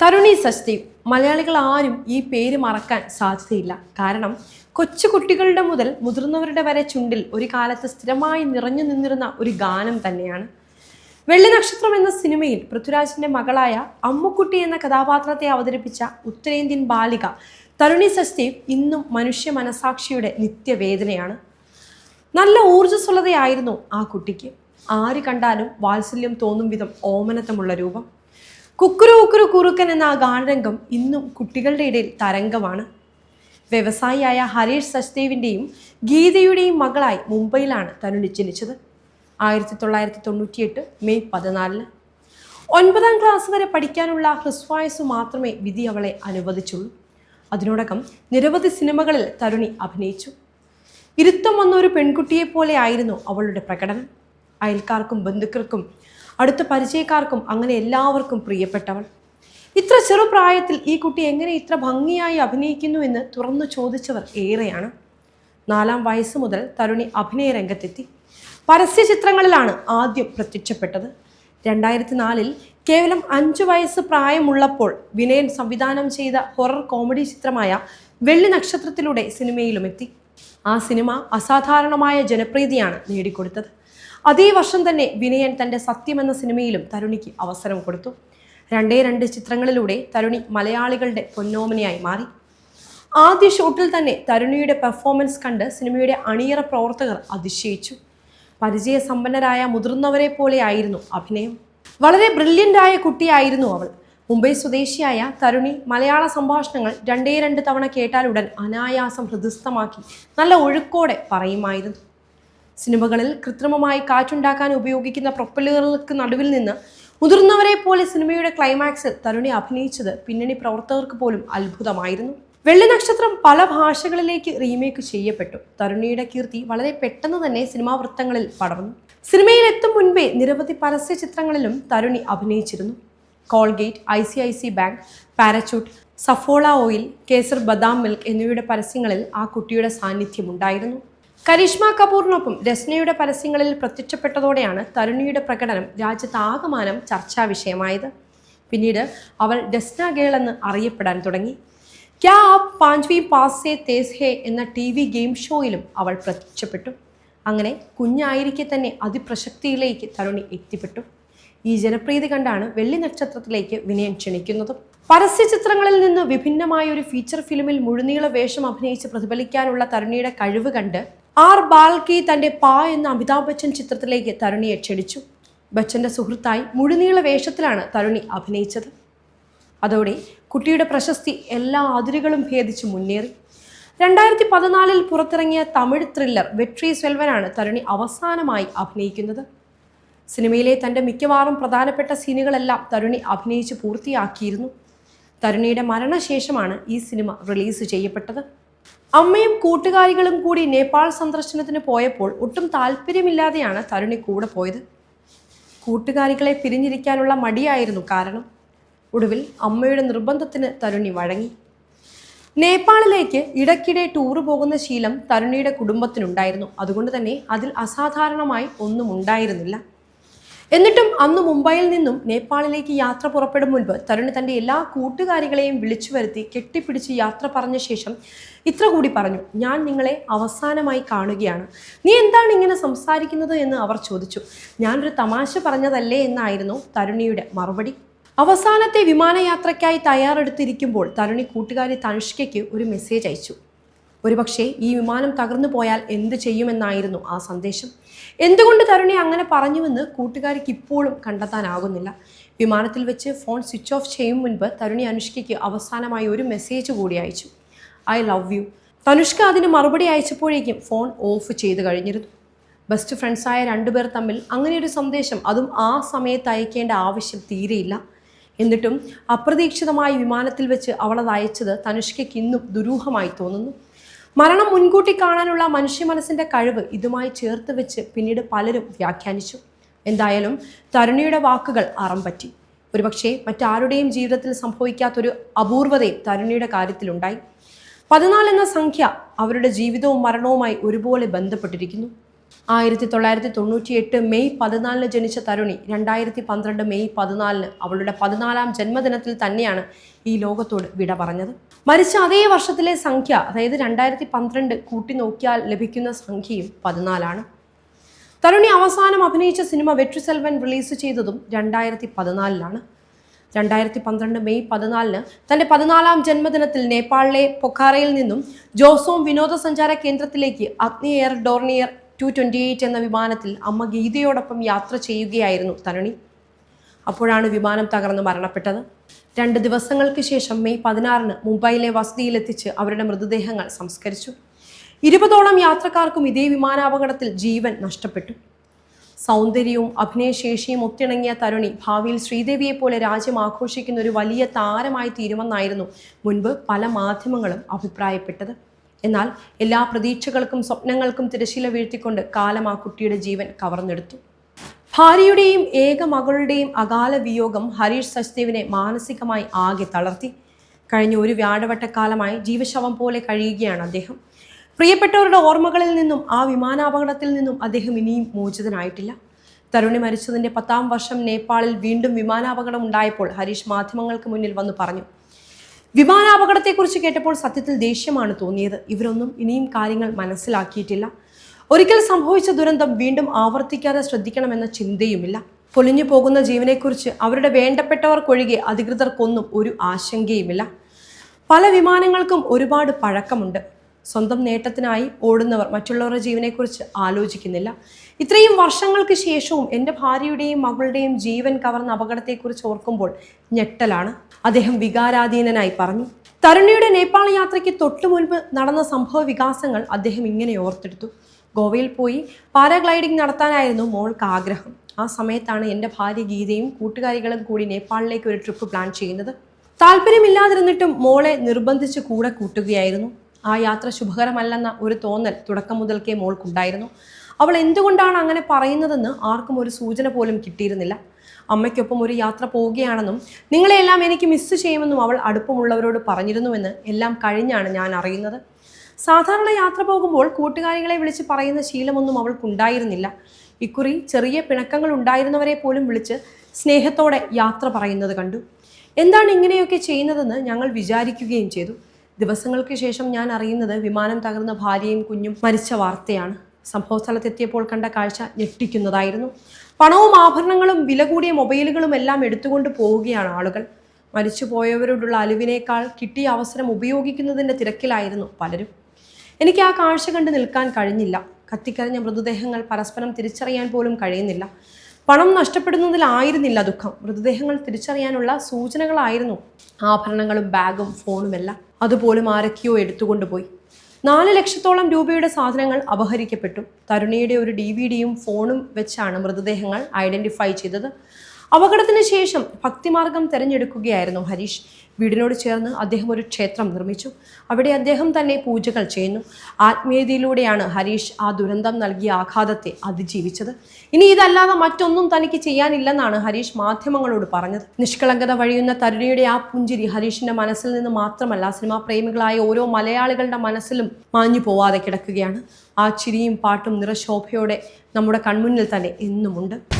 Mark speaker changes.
Speaker 1: തരുണി സച്ദേവ് മലയാളികൾ ആരും ഈ പേര് മറക്കാൻ സാധ്യതയില്ല. കാരണം കൊച്ചു കുട്ടികളുടെ മുതൽ മുതിർന്നവരുടെ വരെ ചുണ്ടിൽ ഒരു കാലത്ത് സ്ഥിരമായി നിറഞ്ഞു നിന്നിരുന്ന ഒരു ഗാനം തന്നെയാണ്. വെള്ളി നക്ഷത്രം എന്ന സിനിമയിൽ പൃഥ്വിരാജിന്റെ മകളായ അമ്മുക്കുട്ടി എന്ന കഥാപാത്രത്തെ അവതരിപ്പിച്ച ഉത്തരേന്ത്യൻ ബാലിക തരുണി സച്ദേവ് ഇന്നും മനുഷ്യ മനസാക്ഷിയുടെ നിത്യവേദനയാണ്. നല്ല ഊർജസ്വലതയായിരുന്നു ആ കുട്ടിക്ക്. ആര് കണ്ടാലും വാത്സല്യം തോന്നും വിധം ഓമനത്തമുള്ള രൂപം. കുക്കുരു കുക്കുരു കുറുക്കൻ എന്ന ഗാനരംഗം ഇന്നും കുട്ടികളുടെ ഇടയിൽ തരംഗമാണ്. വ്യവസായിയായ ഹരീഷ് സച്ദേവിന്റെയും ഗീതയുടെയും മകളായി മുംബൈയിലാണ് തനുണി ജനിച്ചത്. ആയിരത്തി തൊള്ളായിരത്തി തൊണ്ണൂറ്റിയെട്ട് മെയ് പതിനാലിന്. ഒൻപതാം ക്ലാസ് വരെ പഠിക്കാനുള്ള ഹ്രസ്വായസ് മാത്രമേ വിധി അവളെ അനുവദിച്ചുള്ളൂ. അതിനോടകം നിരവധി സിനിമകളിൽ തരുണി അഭിനയിച്ചു. ഇരുത്തം വന്ന ഒരു പെൺകുട്ടിയെ പോലെ ആയിരുന്നു അവളുടെ പ്രകടനം. അയൽക്കാർക്കും ബന്ധുക്കൾക്കും അടുത്ത പരിചയക്കാർക്കും അങ്ങനെ എല്ലാവർക്കും പ്രിയപ്പെട്ടവൾ. ഇത്ര ചെറുപ്രായത്തിൽ ഈ കുട്ടി എങ്ങനെ ഇത്ര ഭംഗിയായി അഭിനയിക്കുന്നു എന്ന് തുറന്നു ചോദിച്ചവർ ഏറെയാണ്. നാലാം വയസ്സ് മുതൽ തരുണി അഭിനയ രംഗത്തെത്തി. പരസ്യ ചിത്രങ്ങളിലാണ് ആദ്യം പ്രത്യക്ഷപ്പെട്ടത്. രണ്ടായിരത്തി നാലിൽ കേവലം അഞ്ചു വയസ്സ് പ്രായമുള്ളപ്പോൾ വിനയൻ സംവിധാനം ചെയ്ത ഹൊറർ കോമഡി ചിത്രമായ വെള്ളി നക്ഷത്രത്തിലൂടെ സിനിമയിലും എത്തി ആ സിനിമ അസാധാരണമായ ജനപ്രീതിയാണ് നേടിക്കൊടുത്തത്. അതേ വർഷം തന്നെ വിനയൻ തന്റെ സത്യം എന്ന സിനിമയിലും തരുണിക്ക് അവസരം കൊടുത്തു. രണ്ടേ രണ്ട് ചിത്രങ്ങളിലൂടെ തരുണി മലയാളികളുടെ പൊന്നോമനയായി മാറി. ആദ്യ ഷൂട്ടിൽ തന്നെ തരുണിയുടെ പെർഫോമൻസ് കണ്ട് സിനിമയുടെ അണിയറ പ്രവർത്തകർ അതിശയിച്ചു. പരിചയസമ്പന്നരായ മുതിർന്നവരെ പോലെയായിരുന്നു അഭിനയം. വളരെ ബ്രില്യന്റായ കുട്ടിയായിരുന്നു അവൾ. മുംബൈ സ്വദേശിയായ തരുണി മലയാള സംഭാഷണങ്ങൾ രണ്ടേ രണ്ട് തവണ കേട്ടാലുടൻ അനായാസം ഹൃദയസ്ഥമാക്കി. നല്ല ഒഴുക്കോടെ പറയുമായിരുന്നു. സിനിമകളിൽ കൃത്രിമമായി കാറ്റുണ്ടാക്കാൻ ഉപയോഗിക്കുന്ന പ്രൊപ്പലുകൾക്ക് നടുവിൽ നിന്ന് മുതിർന്നവരെ പോലെ സിനിമയുടെ ക്ലൈമാക്സിൽ തരുണി അഭിനയിച്ചത് പിന്നണി പ്രവർത്തകർക്ക് പോലും അത്ഭുതമായിരുന്നു. വെള്ളി നക്ഷത്രം പല ഭാഷകളിലേക്ക് റീമേക്ക് ചെയ്യപ്പെട്ടു. തരുണിയുടെ കീർത്തി വളരെ പെട്ടെന്ന് തന്നെ സിനിമാ വൃത്തങ്ങളിൽ പടർന്നു. സിനിമയിലെത്തും മുൻപേ നിരവധി പരസ്യ ചിത്രങ്ങളിലും Taruni അഭിനയിച്ചിരുന്നു. Colgate I C I C bank Parachute Saffola oil Kesar Badam milk എന്നിവയുടെ പരസ്യങ്ങളിൽ ആ കുട്ടിയുടെ സാന്നിധ്യമുണ്ടായിരുന്നു കരീഷ്മ കപൂറിനൊപ്പം രസ്നയുടെ പരസ്യങ്ങളിൽ പ്രത്യക്ഷപ്പെട്ടതോടെയാണ് തരുണിയുടെ പ്രകടനം രാജ്യത്ത് ആകമാനം ചർച്ചാ വിഷയമായത്. പിന്നീട് അവൾ ഡെസ്ന ഗേൾ എന്ന് അറിയപ്പെടാൻ തുടങ്ങി. ക്യാ ആപ് പാഞ്ച്വി പാസ് തേസ് ഹേ എന്ന ടി വി ഗെയിം ഷോയിലും അവൾ പ്രത്യക്ഷപ്പെട്ടു. അങ്ങനെ കുഞ്ഞായിരിക്കെ തന്നെ അതിപ്രശക്തിയിലേക്ക് തരുണി എത്തിപ്പെട്ടു. ഈ ജനപ്രീതി കണ്ടാണ് വെള്ളി നക്ഷത്രത്തിലേക്ക് വിനയൻ ക്ഷണിക്കുന്നതും. പരസ്യ ചിത്രങ്ങളിൽ നിന്ന് വിഭിന്നമായ ഒരു ഫീച്ചർ ഫിലിമിൽ മുഴുനീള വേഷം അഭിനയിച്ച് പ്രതിഫലിക്കാനുള്ള തരുണിയുടെ കഴിവ് കണ്ട് ആർ ബാൽക്കി തന്റെ പാ എന്ന അമിതാഭ് ബച്ചൻ ചിത്രത്തിലേക്ക് തരുണിയെ ക്ഷണിച്ചു. ബച്ചന്റെ സുഹൃത്തായി മുഴുനീള വേഷത്തിലാണ് തരുണി അഭിനയിച്ചത്. അതോടെ കുട്ടിയുടെ പ്രശസ്തി എല്ലാ അതിരുകളും ഭേദിച്ച് മുന്നേറി. രണ്ടായിരത്തി പതിനാലിൽ പുറത്തിറങ്ങിയ തമിഴ് ത്രില്ലർ വെട്രി സെൽവനാണ് തരുണി അവസാനമായി അഭിനയിക്കുന്നത്. സിനിമയിലെ തന്റെ മിക്കവാറും പ്രധാനപ്പെട്ട സീനുകളെല്ലാം തരുണി അഭിനയിച്ച് പൂർത്തിയാക്കിയിരുന്നു. തരുണിയുടെ മരണശേഷമാണ് ഈ സിനിമ റിലീസ് ചെയ്യപ്പെട്ടത്. അമ്മയും കൂട്ടുകാരികളും കൂടി നേപ്പാൾ സന്ദർശനത്തിന് പോയപ്പോൾ ഒട്ടും താല്പര്യമില്ലാതെയാണ് തരുണി കൂടെ പോയത്. കൂട്ടുകാരികളെ പിരിഞ്ഞിരിക്കാനുള്ള മടിയായിരുന്നു കാരണം. ഒടുവിൽ അമ്മയുടെ നിർബന്ധത്തിന് തരുണി വഴങ്ങി. നേപ്പാളിലേക്ക് ഇടയ്ക്കിടെ ടൂറ് പോകുന്ന ശീലം തരുണിയുടെ കുടുംബത്തിനുണ്ടായിരുന്നു. അതുകൊണ്ട് തന്നെ അതിൽ അസാധാരണമായി ഒന്നും ഉണ്ടായിരുന്നില്ല. എന്നിട്ടും അന്ന് മുംബൈയിൽ നിന്നും നേപ്പാളിലേക്ക് യാത്ര പുറപ്പെടും മുൻപ് തരുണി തന്റെ എല്ലാ കൂട്ടുകാരികളെയും വിളിച്ചു വരുത്തി കെട്ടിപ്പിടിച്ച് യാത്ര പറഞ്ഞ ശേഷം ഇത്ര കൂടി പറഞ്ഞു ഞാൻ നിങ്ങളെ അവസാനമായി കാണുകയാണ്. നീ എന്താണ് ഇങ്ങനെ സംസാരിക്കുന്നത്? എന്ന് അവർ ചോദിച്ചു. ഞാനൊരു തമാശ പറഞ്ഞതല്ലേ? എന്നായിരുന്നു തരുണിയുടെ മറുപടി. അവസാനത്തെ വിമാനയാത്രയ്ക്കായി തയ്യാറെടുത്തിരിക്കുമ്പോൾ തരുണി കൂട്ടുകാരി തനുഷ്കയ്ക്ക് ഒരു മെസ്സേജ് അയച്ചു. ഒരുപക്ഷെ ഈ വിമാനം തകർന്നു പോയാൽ എന്ത് ചെയ്യുമെന്നായിരുന്നു ആ സന്ദേശം. എന്തുകൊണ്ട് തരുണി അങ്ങനെ പറഞ്ഞുവെന്ന് കൂട്ടുകാരിക്ക് ഇപ്പോഴും കണ്ടെത്താനാകുന്നില്ല. വിമാനത്തിൽ വെച്ച് ഫോൺ സ്വിച്ച് ഓഫ് ചെയ്യും മുൻപ് തരുണി അനുഷ്കയ്ക്ക് അവസാനമായി ഒരു മെസ്സേജ് കൂടി അയച്ചു. I love you. തനുഷ്ക അതിന് മറുപടി അയച്ചപ്പോഴേക്കും ഫോൺ ഓഫ് ചെയ്ത് കഴിഞ്ഞിരുന്നു. ബെസ്റ്റ് ഫ്രണ്ട്സായ രണ്ടുപേർ തമ്മിൽ അങ്ങനെയൊരു സന്ദേശം അതും ആ സമയത്ത് അയക്കേണ്ട ആവശ്യം തീരെയില്ല. എന്നിട്ടും അപ്രതീക്ഷിതമായി വിമാനത്തിൽ വെച്ച് അവളത് അയച്ചത് തനുഷ്കയ്ക്ക് ഇന്നും ദുരൂഹമായി തോന്നുന്നു. മരണം മുൻകൂട്ടി കാണാനുള്ള മനുഷ്യ മനസ്സിന്റെ കഴിവ് ഇതുമായി ചേർത്ത് വെച്ച് പിന്നീട് പലരും വ്യാഖ്യാനിച്ചു. എന്തായാലും തരുണിയുടെ വാക്കുകൾ അറം പറ്റി. ഒരുപക്ഷെ മറ്റാരുടെയും ജീവിതത്തിൽ സംഭവിക്കാത്തൊരു അപൂർവതയും തരുണിയുടെ കാര്യത്തിലുണ്ടായി. പതിനാല് എന്ന സംഖ്യ അവരുടെ ജീവിതവും മരണവുമായി ഒരുപോലെ ബന്ധപ്പെട്ടിരിക്കുന്നു. ആയിരത്തി തൊള്ളായിരത്തി തൊണ്ണൂറ്റി എട്ട് മെയ് പതിനാലിന് ജനിച്ച തരുണി രണ്ടായിരത്തി പന്ത്രണ്ട് മെയ് പതിനാലിന് അവളുടെ പതിനാലാം ജന്മദിനത്തിൽ തന്നെയാണ് ഈ ലോകത്തോട് വിട പറഞ്ഞത്. മരിച്ച അതേ വർഷത്തിലെ സംഖ്യ അതായത് രണ്ടായിരത്തി പന്ത്രണ്ട് കൂട്ടി നോക്കിയാൽ ലഭിക്കുന്ന സംഖ്യയും പതിനാലാണ്. തരുണി അവസാനം അഭിനയിച്ച സിനിമ വെട്രി സെൽവൻ റിലീസ് ചെയ്തതും രണ്ടായിരത്തി പതിനാലിലാണ് രണ്ടായിരത്തി പന്ത്രണ്ട് മെയ് പതിനാലിന് തന്റെ പതിനാലാം ജന്മദിനത്തിൽ നേപ്പാളിലെ പൊഖാറയിൽ നിന്നും ജോസോം വിനോദസഞ്ചാര കേന്ദ്രത്തിലേക്ക് Agni air Dornier two twenty eight എന്ന വിമാനത്തിൽ അമ്മ ഗീതയോടൊപ്പം യാത്ര ചെയ്യുകയായിരുന്നു തരുണി. അപ്പോഴാണ് വിമാനം തകർന്ന് മരണപ്പെട്ടത്. രണ്ട് ദിവസങ്ങൾക്ക് ശേഷം മെയ് പതിനാറിന് മുംബൈയിലെ വസതിയിലെത്തിച്ച് അവരുടെ മൃതദേഹങ്ങൾ സംസ്കരിച്ചു. ഇരുപതോളം യാത്രക്കാർക്കും ഇതേ വിമാനാപകടത്തിൽ ജീവൻ നഷ്ടപ്പെട്ടു. സൗന്ദര്യവും അഭിനയശേഷിയും ഒത്തിണങ്ങിയ തരുണി ഭാവിയിൽ ശ്രീദേവിയെ പോലെ രാജ്യം ആഘോഷിക്കുന്ന ഒരു വലിയ താരമായി തീരുമെന്നായിരുന്നു മുൻപ് പല മാധ്യമങ്ങളും അഭിപ്രായപ്പെട്ടത്. എന്നാൽ എല്ലാ പ്രതീക്ഷകൾക്കും സ്വപ്നങ്ങൾക്കും തിരശീല വീഴ്ത്തിക്കൊണ്ട് കാലം ആ കുട്ടിയുടെ ജീവൻ കവർന്നെടുത്തു. ഭാര്യയുടെയും ഏക മകളുടെയും അകാല വിയോഗം ഹരീഷ് സച്ദേവിനെ മാനസികമായി ആകെ തളർത്തി. കഴിഞ്ഞ ഒരു വ്യാഴവട്ടക്കാലമായി ജീവശവം പോലെ കഴിയുകയാണ് അദ്ദേഹം. പ്രിയപ്പെട്ടവരുടെ ഓർമ്മകളിൽ നിന്നും ആ വിമാനാപകടത്തിൽ നിന്നും അദ്ദേഹം ഇനിയും മോചിതനായിട്ടില്ല. തരുണി മരിച്ചതിന്റെ പത്താം വർഷം നേപ്പാളിൽ വീണ്ടും വിമാനാപകടം ഉണ്ടായപ്പോൾ ഹരീഷ് മാധ്യമങ്ങൾക്ക് മുന്നിൽ വന്നു പറഞ്ഞു വിമാനാപകടത്തെക്കുറിച്ച് കേട്ടപ്പോൾ സത്യത്തിൽ ദേഷ്യമാണ് തോന്നിയത്. ഇവരൊന്നും ഇനിയും കാര്യങ്ങൾ മനസ്സിലാക്കിയിട്ടില്ല. ഒരിക്കൽ സംഭവിച്ച ദുരന്തം വീണ്ടും ആവർത്തിക്കാതെ ശ്രദ്ധിക്കണമെന്ന ചിന്തയുമില്ല. പൊലിഞ്ഞു പോകുന്ന ജീവനെക്കുറിച്ച് അവരുടെ വേണ്ടപ്പെട്ടവർക്കൊഴികെ അധികൃതർക്കൊന്നും ഒരു ആശങ്കയുമില്ല. പല വിമാനങ്ങൾക്കും ഒരുപാട് പഴക്കമുണ്ട്. സ്വന്തം നേട്ടത്തിനായി ഓടുന്നവർ മറ്റുള്ളവരുടെ ജീവനെക്കുറിച്ച് ആലോചിക്കുന്നില്ല. ഇത്രയും വർഷങ്ങൾക്ക് ശേഷവും എന്റെ ഭാര്യയുടെയും മകളുടെയും ജീവൻ കവർന്ന അപകടത്തെക്കുറിച്ച് ഓർക്കുമ്പോൾ ഞെട്ടലാണ്. അദ്ദേഹം വികാരാധീനനായി പറഞ്ഞു തരുണിയുടെ നേപ്പാൾ യാത്രയ്ക്ക് തൊട്ടു മുൻപ് നടന്ന സംഭവ വികാസങ്ങൾ അദ്ദേഹം ഇങ്ങനെ ഓർത്തെടുത്തു. ഗോവയിൽ പോയി പാരാഗ്ലൈഡിംഗ് നടത്താനായിരുന്നു മോൾക്ക് ആഗ്രഹം. ആ സമയത്താണ് എന്റെ ഭാര്യ ഗീതയും കൂട്ടുകാരികളും കൂടി നേപ്പാളിലേക്ക് ഒരു ട്രിപ്പ് പ്ലാൻ ചെയ്യുന്നത്. താല്പര്യമില്ലാതിരുന്നിട്ടും മോളെ നിർബന്ധിച്ച് കൂടെ കൂട്ടുകയായിരുന്നു. ആ യാത്ര ശുഭകരമല്ലെന്ന ഒരു തോന്നൽ തുടക്കം മുതൽക്കേ മോൾക്കുണ്ടായിരുന്നു. അവൾ എന്തുകൊണ്ടാണ് അങ്ങനെ പറയുന്നതെന്ന് ആർക്കും ഒരു സൂചന പോലും കിട്ടിയിരുന്നില്ല. അമ്മയ്ക്കൊപ്പം ഒരു യാത്ര പോവുകയാണെന്നും നിങ്ങളെല്ലാം എനിക്ക് മിസ് ചെയ്യുമെന്നും അവൾ അടുപ്പമുള്ളവരോട് പറഞ്ഞിരുന്നുവെന്ന് എല്ലാം കഴിഞ്ഞാണ് ഞാൻ അറിയുന്നത്. സാധാരണ യാത്ര പോകുമ്പോൾ കൂട്ടുകാരികളെ വിളിച്ച് പറയുന്ന ശീലമൊന്നും അവൾക്കുണ്ടായിരുന്നില്ല. ഇക്കുറി ചെറിയ പിണക്കങ്ങൾ ഉണ്ടായിരുന്നവരെ പോലും വിളിച്ച് സ്നേഹത്തോടെ യാത്ര പറയുന്നത് കണ്ടു. എന്താണ് ഇങ്ങനെയൊക്കെ ചെയ്യുന്നതെന്ന് ഞങ്ങൾ വിചാരിക്കുകയും ചെയ്തു. ദിവസങ്ങൾക്ക് ശേഷം ഞാൻ അറിയുന്നത് വിമാനം തകർന്ന ഭാര്യയും കുഞ്ഞും മരിച്ച വാർത്തയാണ്. സംഭവസ്ഥലത്തെത്തിയപ്പോൾ കണ്ട കാഴ്ച ഞെട്ടിക്കുന്നതായിരുന്നു. പണവും ആഭരണങ്ങളും വില കൂടിയ മൊബൈലുകളും എല്ലാം എടുത്തുകൊണ്ട് പോവുകയാണ് ആളുകൾ. മരിച്ചുപോയവരോടുള്ള അലിവിനേക്കാൾ കിട്ടിയ അവസരം ഉപയോഗിക്കുന്നതിന്റെ തിരക്കിലായിരുന്നു പലരും. എനിക്ക് ആ കാഴ്ച കണ്ട് നിൽക്കാൻ കഴിഞ്ഞില്ല. കത്തിക്കരഞ്ഞ മൃതദേഹങ്ങൾ പരസ്പരം തിരിച്ചറിയാൻ പോലും കഴിയുന്നില്ല. പണം നഷ്ടപ്പെടുന്നതിലായിരുന്നില്ല ദുഃഖം. മൃതദേഹങ്ങൾ തിരിച്ചറിയാനുള്ള സൂചനകളായിരുന്നു ആഭരണങ്ങളും ബാഗും ഫോണുമെല്ലാം അതുപോലും ആരൊക്കെയോ എടുത്തുകൊണ്ടുപോയി. നാല് ലക്ഷത്തോളം രൂപയുടെ സാധനങ്ങൾ അപഹരിക്കപ്പെട്ടു. തരുണിയുടെ ഒരു ഡി വി ഡിയും ഫോണും വെച്ചാണ് മൃതദേഹങ്ങൾ ഐഡന്റിഫൈ ചെയ്തത്. അപകടത്തിന് ശേഷം ഭക്തിമാർഗം തിരഞ്ഞെടുക്കുകയായിരുന്നു ഹരീഷ്. വീടിനോട് ചേർന്ന് അദ്ദേഹം ഒരു ക്ഷേത്രം നിർമ്മിച്ചു. അവിടെ അദ്ദേഹം തന്നെ പൂജകൾ ചെയ്യുന്നു. ആത്മീയതയിലൂടെയാണ് ഹരീഷ് ആ ദുരന്തം നൽകിയ ആഘാതത്തെ അതിജീവിച്ചത്. ഇനി ഇതല്ലാതെ മറ്റൊന്നും തനിക്ക് ചെയ്യാനില്ലെന്നാണ് ഹരീഷ് മാധ്യമങ്ങളോട് പറഞ്ഞത്. നിഷ്കളങ്കത വഴിയുന്ന തരുണിയുടെ ആ പുഞ്ചിരി ഹരീഷിന്റെ മനസ്സിൽ നിന്ന് മാത്രമല്ല സിനിമാ പ്രേമികളായ ഓരോ മലയാളികളുടെ മനസ്സിലും മാഞ്ഞു പോവാതെ കിടക്കുകയാണ്. ആ ചിരിയും പാട്ടും നിറശോഭയോടെ നമ്മുടെ കൺമുന്നിൽ തന്നെ എന്നുമുണ്ട്.